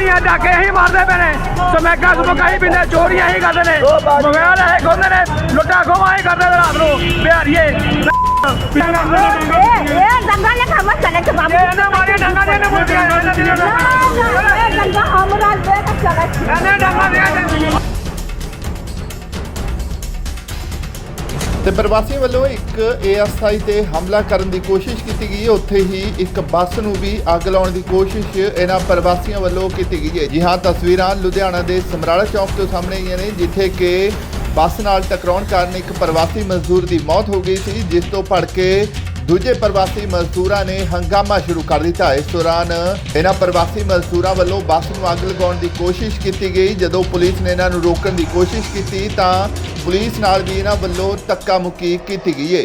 ਨਹੀਂ ਆ ਡਾਕੇ ਹੀ ਮਾਰਦੇ ਪਏ ਨੇ। ਸਮੈਕਾ ਸਮਕਾ ਹੀ ਪਿੰਦੇ ਚੋਰੀਆਂ ਹੀ ਕਰਦੇ ਨੇ। ਮੋਬਾਈਲ ਇਹ ਖੋਲਦੇ ਨੇ ਲੁੱਟਾ ਖੋਵਾ ਹੀ ਕਰਦੇ ਨੇ ਰਾਤ ਨੂੰ। ਬਿਹਾਰੀਏ ਇਹ ਦੰਗਾ ਨੇ ਖਮਾ ਚਲੇ ਤੇ ਬਾਬੂ ਇਹਨਾਂ ਮਾਰੇ ਡੰਗਾ ਨੇ ਮੁੰਡਿਆਂ ਇਹਨਾਂ ਨਾ ਇਹ ਦੰਗਾ ਹਮਰਾ ਦੇ ਤੱਕ ਚਲੇ ਇਹਨਾਂ ਡੰਗਾ ਦੇ ਤੇ ਪ੍ਰਵਾਸੀ ਵੱਲੋਂ ਇੱਕ ਏਐਸਆਈ ਤੇ ਹਮਲਾ ਕਰਨ ਦੀ ਕੋਸ਼ਿਸ਼ ਕੀਤੀ ਗਈ ਹੈ। ਉੱਥੇ ਹੀ ਇੱਕ ਬੱਸ ਨੂੰ ਵੀ ਅੱਗ ਲਾਉਣ ਦੀ ਕੋਸ਼ਿਸ਼ ਇਹਨਾਂ ਪ੍ਰਵਾਸੀਆਂ ਵੱਲੋਂ ਕੀਤੀ ਗਈ ਹੈ। ਜੀ ਹਾਂ, ਤਸਵੀਰਾਂ ਲੁਧਿਆਣਾ ਦੇ ਸਮਰਾਲਾ ਚੌਕ ਤੋਂ ਸਾਹਮਣੇ ਆਈਆਂ ਨੇ, ਜਿੱਥੇ ਕਿ ਬੱਸ ਨਾਲ ਟਕਰਾਉਣ ਕਾਰਨ ਇੱਕ ਪ੍ਰਵਾਸੀ ਮਜ਼ਦੂਰ ਦੀ ਮੌਤ ਹੋ ਗਈ ਸੀ, ਜਿਸ ਤੋਂ ਭੜਕੇ ਦੂਜੇ ਪ੍ਰਵਾਸੀ ਮਜ਼ਦੂਰਾਂ ਨੇ ਹੰਗਾਮਾ ਸ਼ੁਰੂ ਕਰ ਦਿੱਤਾ। ਇਸ ਦੌਰਾਨ ਇਹਨਾਂ ਪ੍ਰਵਾਸੀ ਮਜ਼ਦੂਰਾਂ ਵੱਲੋਂ ਬੱਸ ਨੂੰ ਅੱਗ ਲਗਾਉਣ ਦੀ ਕੋਸ਼ਿਸ਼ ਕੀਤੀ ਗਈ। ਜਦੋਂ ਪੁਲਿਸ ਨੇ ਇਹਨਾਂ ਨੂੰ ਰੋਕਣ ਦੀ ਕੋਸ਼ਿਸ਼ ਕੀਤੀ ਤਾਂ ਪੁਲਿਸ ਨਾਲ ਵੀ ਇਹਨਾਂ ਵੱਲੋਂ ਧੱਕਾ ਮੁੱਕੀ ਕੀਤੀ ਗਈ ਹੈ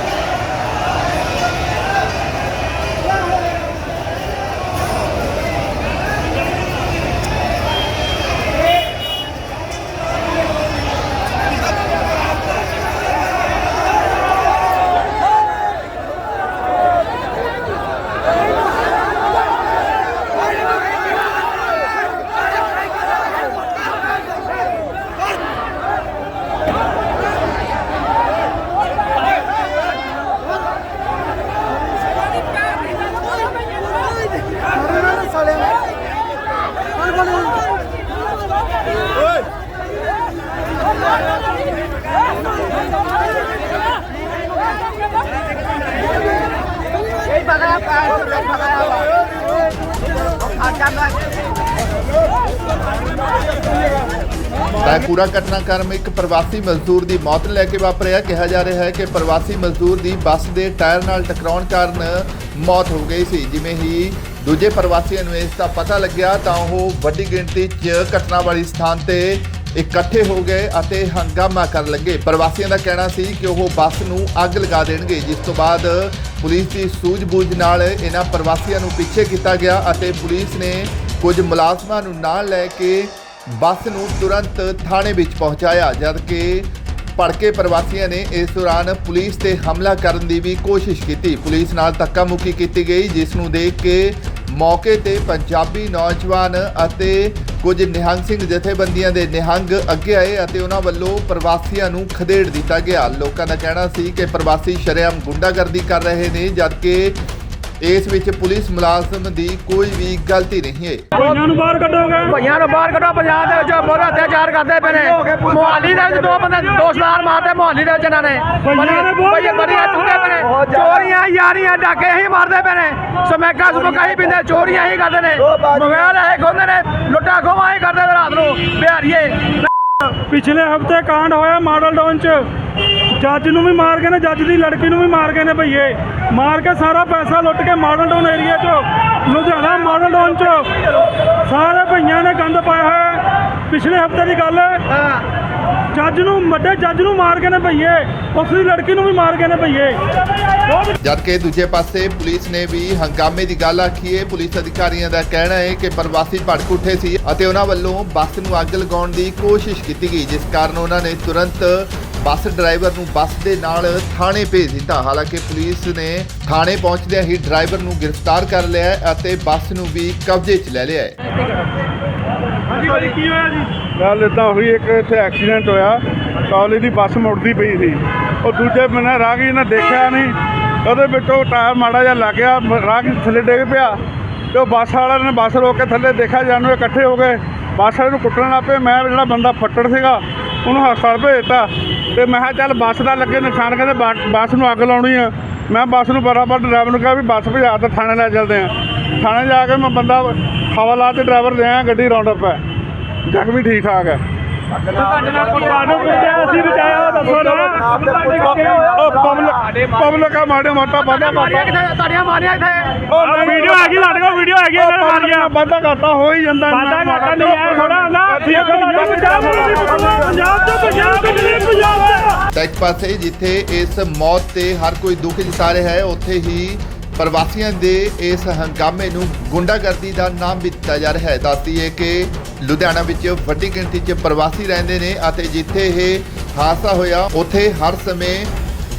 ਬੱਸ ਸੀਗੀ ਤਾਂ ਇਹ ਪੂਰਾ ਘਟਨਾਕ੍ਰਮ ਇੱਕ ਪ੍ਰਵਾਸੀ ਮਜ਼ਦੂਰ ਦੀ ਮੌਤ ਲੈ ਕੇ ਵਾਪਰਿਆ। ਕਿਹਾ ਜਾ ਰਿਹਾ ਹੈ ਕਿ ਪ੍ਰਵਾਸੀ ਮਜ਼ਦੂਰ ਦੀ ਬੱਸ ਦੇ ਟਾਇਰ ਨਾਲ ਟਕਰਾਉਣ ਕਾਰਨ ਮੌਤ ਹੋ ਗਈ ਸੀ। ਜਿਵੇਂ ਹੀ ਦੂਜੇ ਪ੍ਰਵਾਸੀਆਂ ਨੂੰ ਇਸ ਦਾ ਪਤਾ ਲੱਗਿਆ ਤਾਂ ਉਹ ਵੱਡੀ ਗਿਣਤੀ 'ਚ ਘਟਨਾ ਵਾਲੀ ਸਥਾਨ ਤੇ ਇਕੱਠੇ ਹੋ ਗਏ ਅਤੇ ਹੰਗਾਮਾ ਕਰਨ ਲੱਗੇ। ਪ੍ਰਵਾਸੀਆਂ ਦਾ ਕਹਿਣਾ ਸੀ ਕਿ ਉਹ ਬੱਸ ਨੂੰ ਅੱਗ ਲਗਾ ਦੇਣਗੇ, ਜਿਸ ਤੋਂ ਬਾਅਦ ਪੁਲਿਸ ਦੀ ਸੂਝ-ਬੂਝ ਨਾਲ ਇਹਨਾਂ ਪ੍ਰਵਾਸੀਆਂ ਨੂੰ ਪਿੱਛੇ ਕੀਤਾ ਗਿਆ ਅਤੇ ਪੁਲਿਸ ਨੇ ਕੁਝ ਮੁਲਾਜ਼ਮਾਂ ਨੂੰ ਨਾਲ ਲੈ ਕੇ ਬੱਸ ਨੂੰ ਤੁਰੰਤ ਥਾਣੇ ਵਿੱਚ ਪਹੁੰਚਾਇਆ, ਜਦਕਿ ਭੜਕੇ ਪ੍ਰਵਾਸੀਆਂ ਨੇ ਇਸ ਦੌਰਾਨ ਪੁਲਿਸ ਤੇ ਹਮਲਾ ਕਰਨ ਦੀ ਵੀ ਕੋਸ਼ਿਸ਼ ਕੀਤੀ। ਪੁਲਿਸ ਨਾਲ ਧੱਕਾ ਮੁੱਕੀ ਕੀਤੀ ਗਈ, ਜਿਸ ਨੂੰ ਦੇਖ ਕੇ ਮੌਕੇ ਤੇ ਪੰਜਾਬੀ ਨੌਜਵਾਨ ਅਤੇ ਕੁਝ ਨਿਹੰਗ ਸਿੰਘ ਜਥੇਬੰਦੀਆਂ ਦੇ ਨਿਹੰਗ ਅੱਗੇ ਆਏ ਅਤੇ ਉਹਨਾਂ ਵੱਲੋਂ ਪ੍ਰਵਾਸੀਆਂ ਨੂੰ ਖਦੇੜ ਦਿੱਤਾ ਗਿਆ। ਲੋਕਾਂ ਦਾ ਕਹਿਣਾ ਸੀ ਕਿ ਪ੍ਰਵਾਸੀ ਸ਼ਰੇਆਮ ਗੁੰਡਾਗਰਦੀ ਕਰ ਰਹੇ ਨੇ, ਜਦਕਿ ਇਸ ਵਿੱਚ ਪੁਲਿਸ ਮੁਲਾਜ਼ਮ ਦੀ ਕੋਈ ਵੀ ਗਲਤੀ ਨਹੀਂ ਹੈ। ਭਈਆਂ ਨੂੰ ਬਾਹਰ ਕੱਢੋਗੇ? ਭਈਆਂ ਨੂੰ ਬਾਹਰ ਕੱਢੋ ਪੰਜਾਬ ਦੇ ਵਿੱਚ ਬਹੁਤ ਅਤਿਆਚਾਰ ਕਰਦੇ ਪਏ ਨੇ। ਮੋਹਾਲੀ ਦੇ ਵਿੱਚ ਦੋ ਬੰਦੇ ਦੋ ਸਵਾਰ ਮਾਰਦੇ ਮੋਹਾਲੀ ਦੇ ਵਿੱਚ ਇਹਨਾਂ ਨੇ। ਭਈਆਂ ਨੇ ਬਹੁਤ ਭਈਏ ਬੜੀਆਂ ਚੁੱਕੇ ਪਏ ਨੇ। ਚੋਰੀਆਂ ਯਾਰੀਆਂ ਡਾਕੇ ਹੀ ਮਾਰਦੇ ਪਏ ਨੇ। ਸਮੈਕਾ ਸਮੁਕਾ ਹੀ ਪਿੰਦੇ ਚੋਰੀਆਂ ਹੀ ਕਰਦੇ ਨੇ। ਮੋਬਾਈਲ ਇਹ ਖੋਹਦੇ ਨੇ ਲੁੱਟਾ ਖੋਵਾ ਹੀ ਕਰਦੇ ਰਾਤ ਨੂੰ। ਬਿਹਾਰੀਏ। ਪਿਛਲੇ ਹਫ਼ਤੇ ਕਾਂਡ ਹੋਇਆ ਮਾਡਲ ਟਾਊਨ 'ਚ। ਜੱਜ ਨੂੰ ਵੀ ਮਾਰ ਗਏ ਨੇ, ਜੱਜ ਦੀ ਲੜਕੀ ਨੂੰ ਵੀ ਮਾਰ ਗਏ ਨੇ ਭਈਏ। ਮਾਰ ਕੇ ਸਾਰਾ ਪੈਸਾ ਲੁੱਟ ਕੇ ਮਾਡਲ ਟਾਊਨ ਏਰੀਆ 'ਚ, ਲੁਧਿਆਣਾ ਮਾਡਲ ਟਾਊਨ 'ਚ ਸਾਰੇ ਭਈਆਂ ਨੇ ਗੰਦ ਪਾਇਆ ਹੋਇਆ ਪਿਛਲੇ ਹਫ਼ਤੇ ਦੀ ਗੱਲ ਹੈ, ਜੱਜ ਨੂੰ ਵੱਡੇ ਜੱਜ ਨੂੰ ਮਾਰ ਗਏ ਨੇ ਭਈਏ, ਉਸ ਦੀ ਲੜਕੀ ਨੂੰ ਵੀ ਮਾਰ ਗਏ ਨੇ ਭਈਏ। ਜਦਕਿ ਦੂਜੇ ਪਾਸੇ ਪੁਲਿਸ ਨੇ ਵੀ ਹੰਗਾਮੇ ਦੀ ਗੱਲ ਆਖੀ ਹੈ। ਪੁਲਿਸ ਅਧਿਕਾਰੀਆਂ ਦਾ ਕਹਿਣਾ ਹੈ ਕਿ ਪ੍ਰਵਾਸੀ ਭੜਕ ਉੱਠੇ ਸੀ ਅਤੇ ਉਹਨਾਂ ਵੱਲੋਂ ਬੱਸ ਨੂੰ ਅੱਗ ਲਗਾਉਣ ਦੀ ਕੋਸ਼ਿਸ਼ ਕੀਤੀ ਗਈ, ਜਿਸ ਕਾਰਨ ਉਹਨਾਂ ਨੇ ਤੁਰੰਤ ਬੱਸ ਡਰਾਈਵਰ ਨੂੰ ਬੱਸ ਦੇ ਨਾਲ ਥਾਣੇ ਭੇਜ ਦਿੱਤਾ। ਹਾਲਾਂਕਿ ਪੁਲਿਸ ਨੇ ਥਾਣੇ ਪਹੁੰਚਦਿਆਂ ਹੀ ਡਰਾਈਵਰ ਨੂੰ ਗ੍ਰਿਫਤਾਰ ਕਰ ਲਿਆ ਅਤੇ ਬੱਸ ਨੂੰ ਵੀ ਕਬਜ਼ੇ 'ਚ ਲੈ ਲਿਆ ਹੈ। ਹਾਂਜੀ ਭਾਜੀ ਕੀ ਹੋਇਆ ਜੀ? ਗੱਲ ਇਦਾਂ ਹੋਈ ਇੱਕ ਇੱਥੇ ਐਕਸੀਡੈਂਟ ਹੋਇਆ। ਕਾਲਜ ਦੀ ਬੱਸ ਮੁੜਦੀ ਪਈ ਸੀ। ਉਹ ਦੂਜੇ ਬੰਨੇ ਰਾਹਗੀਰ ਨੇ ਦੇਖਿਆ ਨਹੀਂ। ਉਹਦੇ ਵਿੱਚੋਂ ਟਾਇਰ ਮਾੜਾ ਜਿਹਾ ਲੱਗ ਗਿਆ ਰਾਹਗੀਰ ਥੱਲੇ ਡਿੱਗ ਪਿਆ। ਤੇ ਉਹ ਬੱਸ ਵਾਲਿਆਂ ਨੇ ਬੱਸ ਰੋਕ ਕੇ ਥੱਲੇ ਦੇਖਿਆ ਜਾਨੂੰ ਇਕੱਠੇ ਹੋ ਗਏ। ਬੱਸ ਵਾਲੇ ਨੂੰ ਕੁੱਟਣ ਲੱਗ ਪਏ। ਮੈਂ ਜਿਹੜਾ ਬੰਦਾ ਫੱਟੜ ਸੀਗਾ ਉਹਨੂੰ ਹਸਪਤਾਲ ਭੇਜਤਾ। ਤੇ ਮੈਂ ਕਿਹਾ ਚੱਲ ਬੱਸ ਦਾ ਲੱਗੇ ਨਿਸ਼ਾਨ, ਕਹਿੰਦੇ ਬਾ- ਬੱਸ ਨੂੰ ਅੱਗ ਲਾਉਣੀ ਆ। ਮੈਂ ਬੱਸ ਨੂੰ ਬਰਾਬਰ ਡਰਾਈਵਰ ਨੂੰ ਕਿਹਾ ਵੀ ਬੱਸ ਭਜਾ ਤੇ ਥਾਣੇ ਲੈ ਚੱਲਦੇ ਆ। ਥਾਣੇ ਜਾ ਕੇ ਮੈਂ ਬੰਦਾ ਹਵਾ ਲਾ ਤੇ ਡਰਾਈਵਰ ਦੇ ਗੱਡੀ ਰਾਉਂਡ ਅਪ ਹੈ। ਜ਼ਖਮੀ ਠੀਕ ਠਾਕ ਹੈ। ਤੁਹਾਨੂੰ ਪੁੱਛਿਆ ਅਸੀਂ ਬਚਾਇਆ ਦੱਸੋ ਨਾ। ਉਹ ਪਬਲਿਕ ਪਬਲਿਕ ਆ ਮਾੜੇ ਮੋਟਾ ਬੰਦਾ। ਮਾਰੀਆਂ ਕਿੱਥੇ? ਤਾੜੀਆਂ ਮਾਰੀਆਂ ਇੱਥੇ ਉਹ ਵੀਡੀਓ ਹੈਗੀ ਸਾਡੇ ਕੋਲ ਵੀਡੀਓ ਹੈਗੀ ਇਹਨਾਂ ਨੇ ਮਾਰੀਆਂ। ਬੰਦਾ ਕਰਤਾ ਹੋ ਹੀ ਜਾਂਦਾ ਬਾਦਾ ਘਾਟਾ ਨਹੀਂ ਆਇਆ ਥੋੜਾ ਨਾ ਪੰਜਾਬ ਪੰਜਾਬ ਤੋਂ ਪੰਜਾਬ ਤੋਂ ਨਹੀਂ ਪੰਜਾਬ ਤੋਂ ਤਾਂ ਇੱਕ ਪਾਸੇ ਜਿੱਥੇ ਇਸ ਮੌਤ ਤੇ ਹਰ ਕੋਈ ਦੁੱਖ ਜਤਾ ਰਿਹਾ ਹੈ ਉੱਥੇ ਹੀ ਪ੍ਰਵਾਸੀਆਂ ਦੇ ਇਸ ਹੰਗਾਮੇ ਨੂੰ ਗੁੰਡਾਗਰਦੀ ਦਾ ਨਾਮ ਵੀ ਦਿੱਤਾ ਜਾ ਰਿਹਾ ਹੈ। ਦੱਸਦੀ ਹੈ ਕਿ ਲੁਧਿਆਣਾ ਵਿੱਚ ਵੱਡੀ ਗਿਣਤੀ 'ਚ ਪ੍ਰਵਾਸੀ ਰਹਿੰਦੇ ਨੇ ਅਤੇ ਜਿੱਥੇ ਇਹ ਹਾਦਸਾ ਹੋਇਆ, ਉੱਥੇ ਹਰ ਸਮੇਂ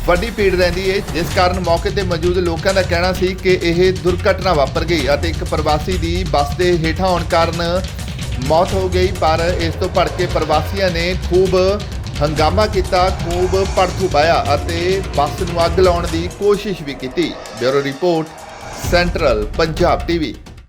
ਵੱਡੀ ਭੀੜ ਰਹਿੰਦੀ ਹੈ। ਜਿਸ ਕਾਰਨ ਮੌਕੇ ਤੇ ਮੌਜੂਦ ਲੋਕਾਂ ਦਾ ਕਹਿਣਾ ਸੀ ਕਿ ਇਹ ਦੁਰਘਟਨਾ ਵਾਪਰ ਗਈ ਅਤੇ ਇੱਕ ਪ੍ਰਵਾਸੀ ਦੀ ਬੱਸ ਦੇ ਹੇਠਾਂ ਆਉਣ ਕਾਰਨ ਮੌਤ ਹੋ ਗਈ, ਪਰ ਇਸ ਤੋਂ ਭੜਕੇ ਪ੍ਰਵਾਸੀਆਂ ਨੇ ਖੂਬ ਹੰਗਾਮਾ ਕੀਤਾ, ਖੂਬ ਭੜਥੂ ਪਾਇਆ ਅਤੇ ਬੱਸ ਨੂੰ ਅੱਗ ਲਾਉਣ ਦੀ ਕੋਸ਼ਿਸ਼ ਵੀ ਕੀਤੀ। Bureau report, central Punjab TV.